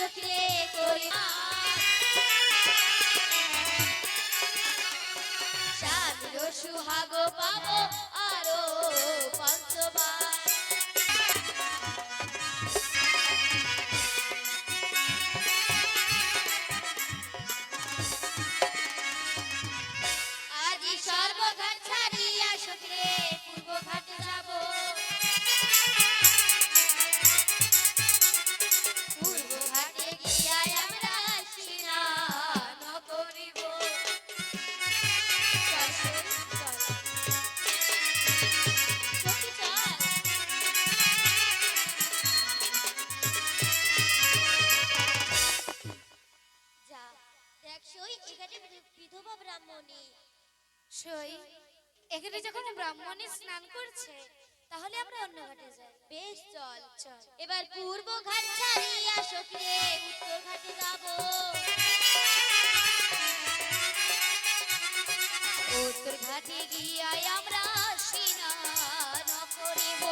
সখীরে করি আরও পঞ্চবার আজি সর্বঘাট সই, এখানে যখন ব্রাহ্মণী স্নান করছে, তাহলে আমরা অন্য ঘাটে যাই। বেশ, চল চল। এবার পূর্ব ঘাট ছাড়িয়া সখীরে উত্তর ঘাটে যাব। উত্তর ঘাটে গিয়া আমরা স্নান করিব।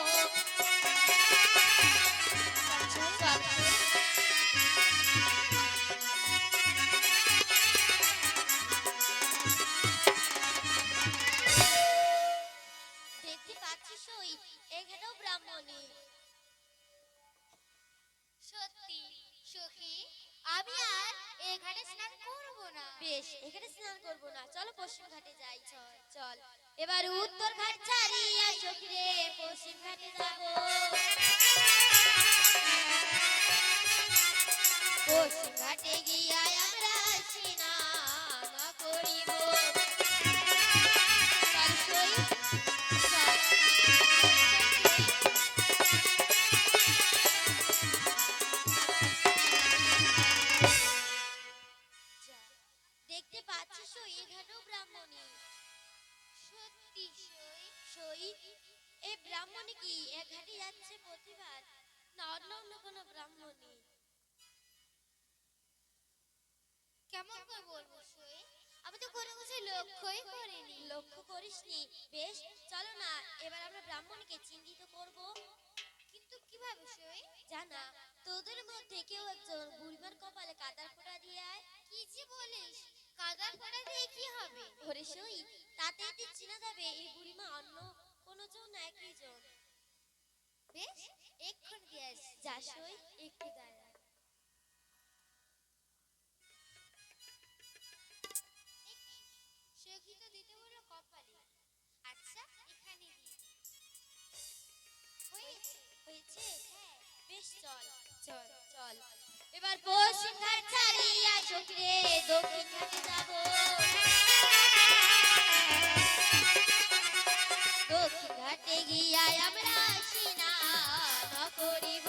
কেমন করে বলব সই আমি তো লক্ষ্যই করিনি। লক্ষ্য করিসনি? বেশ, চলো না, এবার আমরা ব্রাহ্মণীকে করব। কিন্তু কীভাবে সই জানা, তোদের মধ্যে কেউ একজন বুড়িমার কপালে কাদার দিয়ে আয়। কি যে বলিস? কাদার দিয়ে কি হবে? সই তাতে এতে চিনা যাবে এই বুড়িমা অন্য কোনো জন একই জন। বেশ এক্ষণ দিয়ে যা সই একটু এবার পশ্চিম ঘাট ছাড়িয়া যাব। দক্ষিণ ঘাটে গিয়া আমরা সিনা করিব।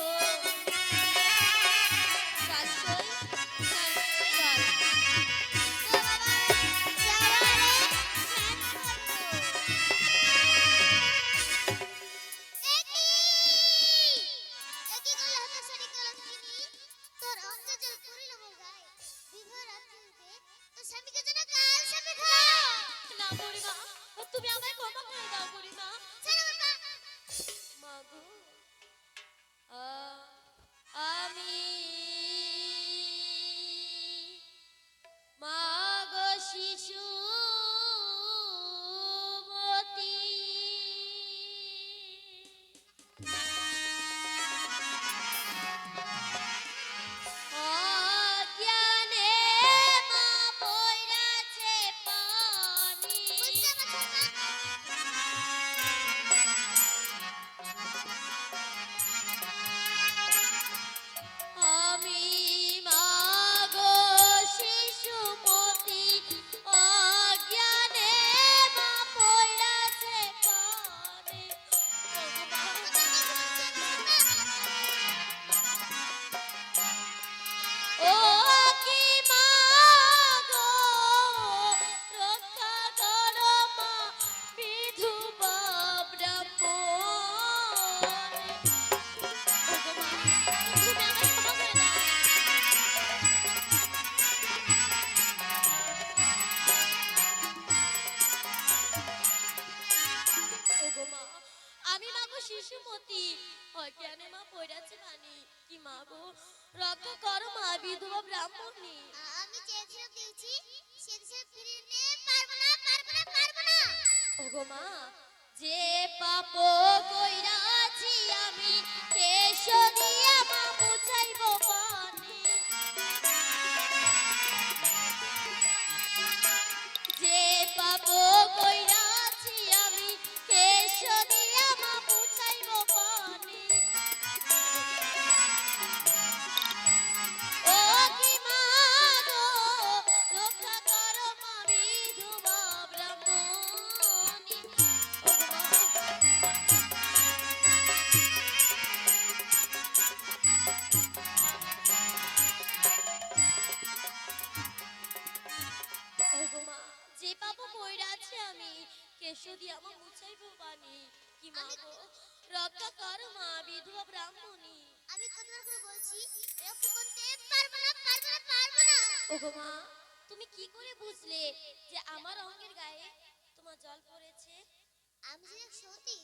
আমি যে সতী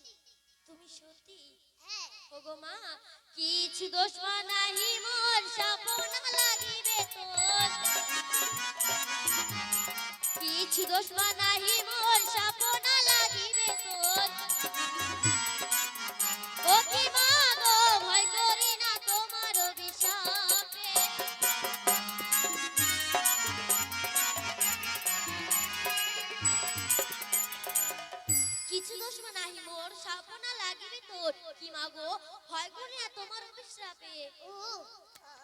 তুমি সত্যি? হ্যাঁ। ওগো মা কিছু দোষ নাহি মোর সাপনা লাগিবে তোর। কিছু দোষ নাহি মোর সাপনা কি মা গো ভয় করি না তোমার অভিশাপে? ও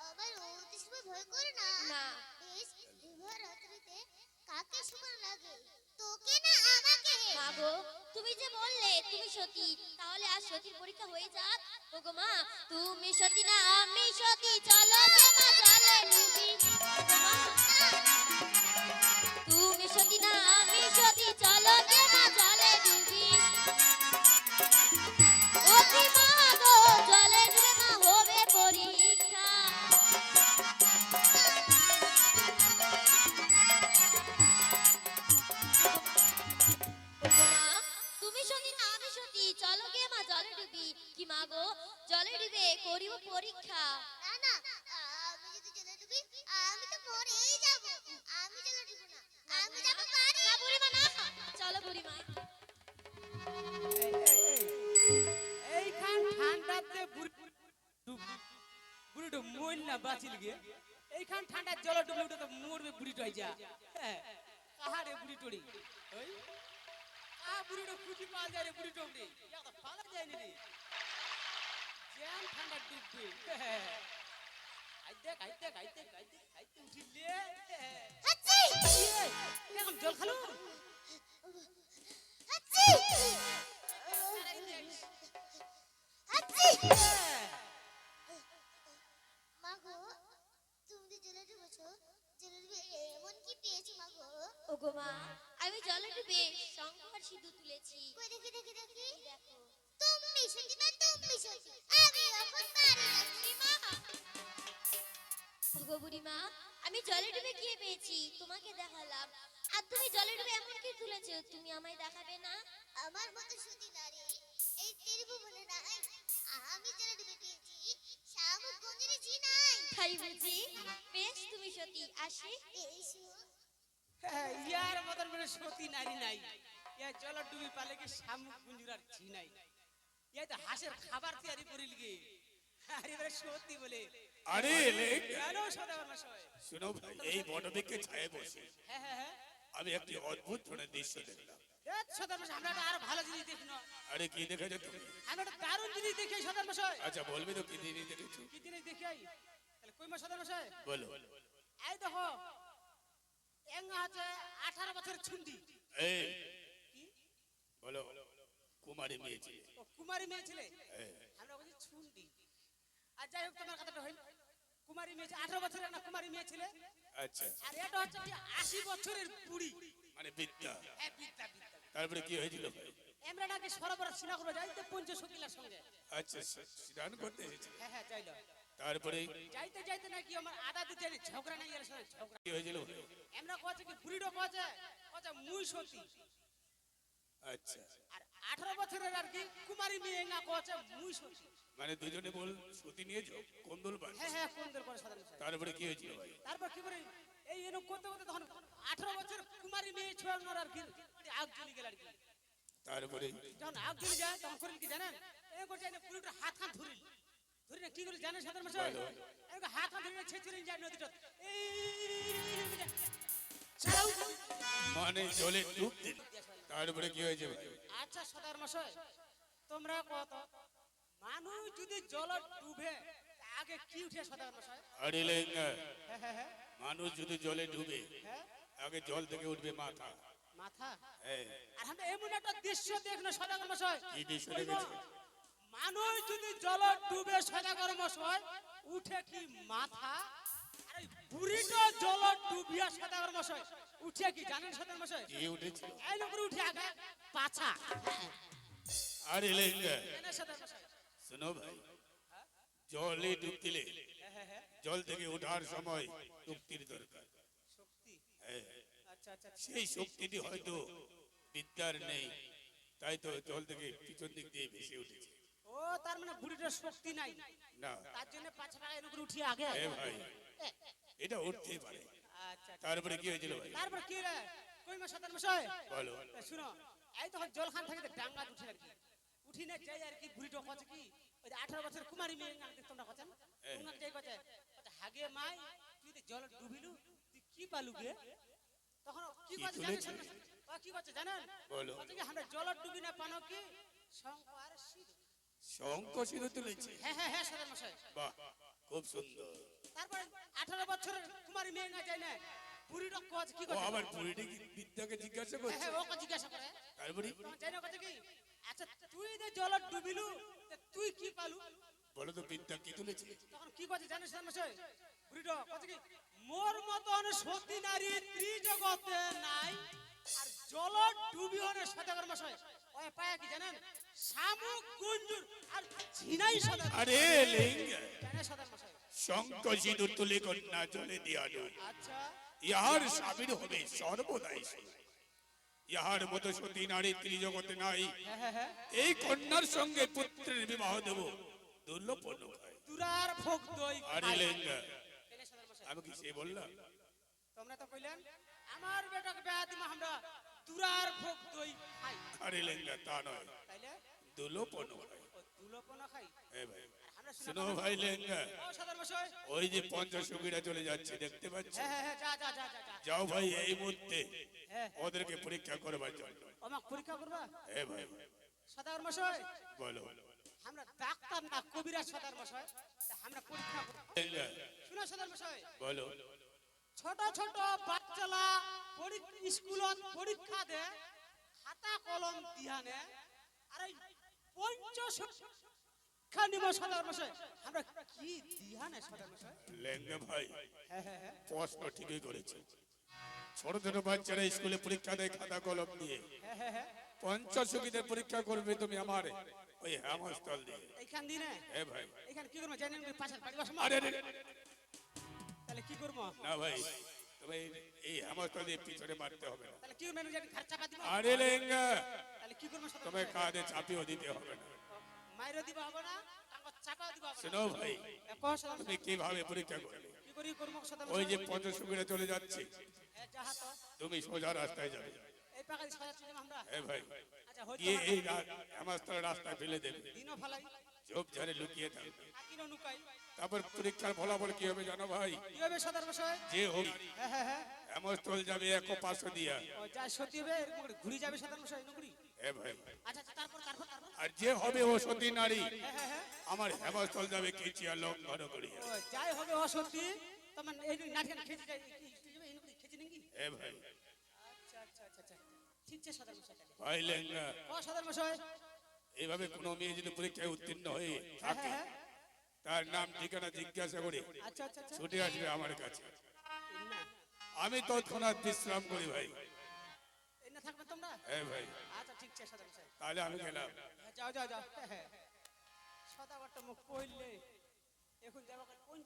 আমার অতি সময় ভয় করে না? না। বেশ বিবাহ রাত্রিতে কাকে সুন্দর লাগে? তোকে না আমাকে? মা গো তুমি যে বললে তুমি সতী তাহলে আজ সতীর পরীক্ষা হয়ে যাক। ওগো মা তুমি সতী না আমি সতী। চলো যে মা জলে ডুবি ওগো মা তুমি সতী না। না বাঁচিল গিয়ে। এইখান ঠান্ডার জল ডুবলে উঠে তো মরবে বুড়িটো যা। হ্যাঁ কাহারে বুড়ি টড়ি ওই? আ বুড়িটো খুঁজি পাওয়া যায় রে বুড়ি রে ইয়া তো রে। জ্যাম ঠান্ডা ডুববে। হ্যাঁ আইতে আইতে আইতে আইতে বুড়িমা আমি জলে ডুবে কি পেয়েছি তোমাকে দেখালাম। আর তুমি জলে ডুবে এমন কি তুলেছো তুমি আমায় দেখাবে না? আমার মতো সত্যি নারী এই ত্রিভুবনে নাই। আমি জলে ডুবে পেয়েছি শামুক গঞ্জরি জি নাই। তাই বুঝি বেশ তুমি সতী আসি। এসো। হ্যাঁ, ইয়ার মতন করে সতী নারী নাই। ইয়া জল ডুবি পালে কি শামুক গুঞ্জুরার ছি নাই ইয়া তো হাঁসের খাবার তৈরি করিল গে। আর এবারে সত্যি বলে। আরে কেন সদাগর মশাই শোনো ভাই এই বটবৃক্ষে ছায়ে বসে। হ্যাঁ হ্যাঁ হ্যাঁ। আমি একটি অদ্ভুত ধরনের দৃশ্য দেখলাম। আরও ভালো জিনিস দেখি আরে কি দেখেছ তুমি? আমরা দারুণ জিনিস দেখি মশাই আচ্ছা বলবি তো কি জিনিস দেখেছ? কি জিনিস দেখি তাহলে কই মা সদাগর মশাই বলো। এই দেখো এঙ্গা আছে আঠারো বছরের ছুন্দি এই বলো কুমারী মেয়ে ছিল। কুমারী মেয়ে ছিলে হ্যাঁ। আমরা বলছি ছুন্দি আর যাই হোক তোমার কথাটা হইল। কুমারী মেয়ে আঠারো বছরের না কুমারী মেয়ে ছিলে। আচ্ছা। আর এটা হচ্ছে কি আশি বছরের বুড়ি। মানে বিদ্যা হ্যাঁ, বিদ্যা, বিদ্যা, বিদ্যা। তারপরে কি হয়েছিল ভাই? আমরা নাকি সরবরাহ সিনা করব যাইতে পঞ্চ শকিলার সঙ্গে। আচ্ছা স্নান করতে এসেছিল হ্যাঁ হ্যাঁ যাইল তারপরে? যাইতে যাইতে নাকি আমার আদা দিতে ঝগড়া নাই এর সঙ্গে ঝগড়া। কি হয়েছিল? আমরা কছে কি বুড়িটো কছে কছে মুই সতী। আচ্ছা। আর আঠারো বছরের আর কি কুমারী মেয়ে না কোয়াছে মুই সতী। মানে দুজনে বল সতী নিয়েছো কন্দল বান হ্যাঁ হ্যাঁ কোনদের করে সাধারণ তারপরে কি হয়েছিল? ভাই তারপর কি করে এই এরকম করতে করতে তখন আঠারো বছর কুমারী মেয়ে ছোয়ানোর আর কি আগ জ্বলি গেল আর কি। তারপরে? যখন আগ জ্বলি যায় তখন করেন কি জানেন? এই করছে এনে পুরোটা হাত হাত ধরিল ধরি না কি করে জানেন সাধারণ মশাই এরকম হাত হাত ধরে ছেঁচড়ে যায় নদীটা। এই মানে জলে ডুব দিল তারপরে কি হয়েছে? ভাই আচ্ছা সদার মশাই তোমরা কত মানুষ যদি জল ডুবে আগে কি উঠে সদার মশাই আরে লেঙ্গা হ্যাঁ হ্যাঁ হ্যাঁ মানুষ যদি জলে ডুবে আগে জল থেকে উঠবে মাথা। মাথা? আর আমরা এমন একটা দৃশ্য দেখল সদাগর মশাই কি দৃশ্য ওই মানুষ যদি জল ডুবে মশাই উঠে কি মাথা? আর এই বুড়িটা জল ডুবিয়া মশাই উঠে কি জানেন সদাগর মশাই কি উঠেছিল এই লোকের উঠে আগে পাছা। আরে লেঙ্গা মশাই শোনো ভাই জলে ডুব দিলে হ্যাঁ হ্যাঁ হ্যাঁ জল থেকে ওঠার সময় শক্তির দরকার। হ্যাঁ। সেই শক্তিটি হয়তো বিদ্যার নেই তাই তো জল থেকে পিছন দিক দিয়ে ভেসে উঠেছে। ও তার মানে বুড়িটার শক্তি নাই। না। তার জন্য পাছা পাকা এর উপরে উঠিয়ে আগে এ ভাই এটা উঠতেই পারে। আচ্ছা আচ্ছা। তারপরে কি হয়েছিল ভাই? তারপর কি রে কই সাতার মশাই? বলো। শুনো এই তখন জলখান থেকে তো ডাঙ্গা উঠে আর কি। উঠি না যাই আর কি বুড়িটা কছে কি? ওই আঠারো বছর কুমারী মেয়ে না তোমরা কছেন তোমরা যাই কছে হাগে মাই তুই জল ডুবিলু তুই কি পালু গে? তখন কি কছে জানেন? ও কি কছে জানেন? বলো। কছে কি আমরা জল ডুবি না পানো কি? শঙ্কর সিধু শঙ্খ সিঁদুর তুলেছে। হ্যাঁ হ্যাঁ হ্যাঁ সাতার মশাই। বাহ খুব সুন্দর। তারপরে আঠারো বছরের কুমারী মেয়ে না যায় না বুড়িটা কচ কি ও করে আবার বুড়িটি কি বিদ্যাকে জিজ্ঞাসা হ্যাঁ করছে? হ্যাঁ ওকে জিজ্ঞাসা করে। তারপরে? তখন না কথা কি? তুই যে জল ডুবিলু তুই কি পালু? বলো তো কি তুলেছে? তখন কি জানিস না মশাই? বুড়িটা কথা কি? মোর মতন সতী নারী ত্রিজগতে নাই আর জল সদাগর মশাই। ওই পায়া কি জানেন? শামুক গুঞ্জুর আর ঝিনাই আরে লিঙ্গ। জানে সদাগর মশাই? শঙ্খ সিঁদুর তুলে কন্যা জলে দিয়ালো আচ্ছা। ইহার স্বামীর হবে সর্বদাই। ইহার মতো সতী নারী ত্রিজগতে নাই। হ্যাঁ হ্যাঁ হ্যাঁ। এই কন্যার সঙ্গে পুত্রের বিবাহ দেব। দুর্লভ তুরার ভোগ দই আরে খাই। লেঙ্গা জানে সদাগর মশাই। আমি কি সে বললাম? তোমরা তো কইলেন আমার বেটাকে বিয়া দিমা আমরা। দই খাই। আরে লেঙ্গা তা নয়। তাইলে? দুর্লভ ও খাই। এ ভাই আমরা ভাই লেঙ্গা ও সদর মশাই। ওই যে পঞ্চসখীরা চলে যাচ্ছে দেখতে পাচ্ছ? হ্যাঁ হ্যাঁ হ্যাঁ যাও ভাই এই মুহূর্তে। ওদেরকে পরীক্ষা করবার জন্য। আমাকে পরীক্ষা করবা? এ ভাই সদাগর মশাই? বলো। আমরা ডাক্তার না কবিরাজ সদাগর মশাই। আমরা পরীক্ষা করব। শুনো সদাগর মশাই। বলো। ছোট ছোট বাচ্চালা স্কুলত পরীক্ষা দে খাতা কলম দিহানে আর এই পঞ্চশিক্ষা নিব সদাগর মশাই। আমরা কি দিহানে সদাগর মশাই? লেঙ্গা ভাই হ্যাঁ হ্যাঁ হ্যাঁ। প্রশ্ন ঠিকই করেছে। ছোট ছোট বাচ্চারা স্কুলে পরীক্ষা দেয় খাতা কলম দিয়ে হ্যাঁ হ্যাঁ হ্যাঁ পরীক্ষা করবে তুমি আমার। ওই হেমস্থল দিয়ে। এ ভাই। এখানে কি করব? জানেন বসবো আরে তাহলে কি করব? না ভাই তবে এই- হেমস্থল দিয়ে পিছনে মারতে হবে না। তাহলে কি ঘর চাপা দিব আরে লেঙ্গা তাহলে কি করব? সাথে তবে কাঁধে চাপিও দিতে হবে না। মাইরও দিব হবে না শোনো ভাই তুমি কীভাবে পরীক্ষা করবে? ওই যে পঞ্চসখীরা চলে যাচ্ছে। তুমি সোজা রাস্তায় যাবে। আমরা? ভাই আচ্ছা এই হেমস্থল রাস্তায় ফেলে দেবে। লুকিয়ে থাকবে তারপর পরীক্ষার ফলাফল কি হবে জানো ভাই? কি হবে সদর বসায়? যে হোক। হ্যাঁ হ্যাঁ হ্যাঁ। যাবে এক পাঁচশো দিয়া। যা সত্যি হবে ঘুরে যাবে সদর বসায় নুকুরি এ ভাই। আচ্ছা আচ্ছা তারপর তারপর তারপর। আর যে হবে ও সতী নারী আমার হেমস্থল যাবে কেচিয়া লঙ্ঘন করিয়া। ও যাই হবে তোমার এই খেতে যাই এই নুকুরি খেতে নাকি এ ভাই আচ্ছা আচ্ছা আচ্ছা ভাই লেঙ্গা এইভাবে কোনো মেয়ে যদি পরীক্ষায় উত্তীর্ণ হয়ে হ্যাঁ থাকে হ্যাঁ। তার নাম ঠিকানা জিজ্ঞাসা করে ছুটে আসবে আমার কাছে। আমি তৎক্ষণাৎ বিশ্রাম করি ভাই। হ্যাঁ ভাই। তাহলে আমি গেলাম। যাও যাও যাও। হ্যাঁ হ্যাঁ। সদাগরটা মুখ পড়লে। এখন যাব কোন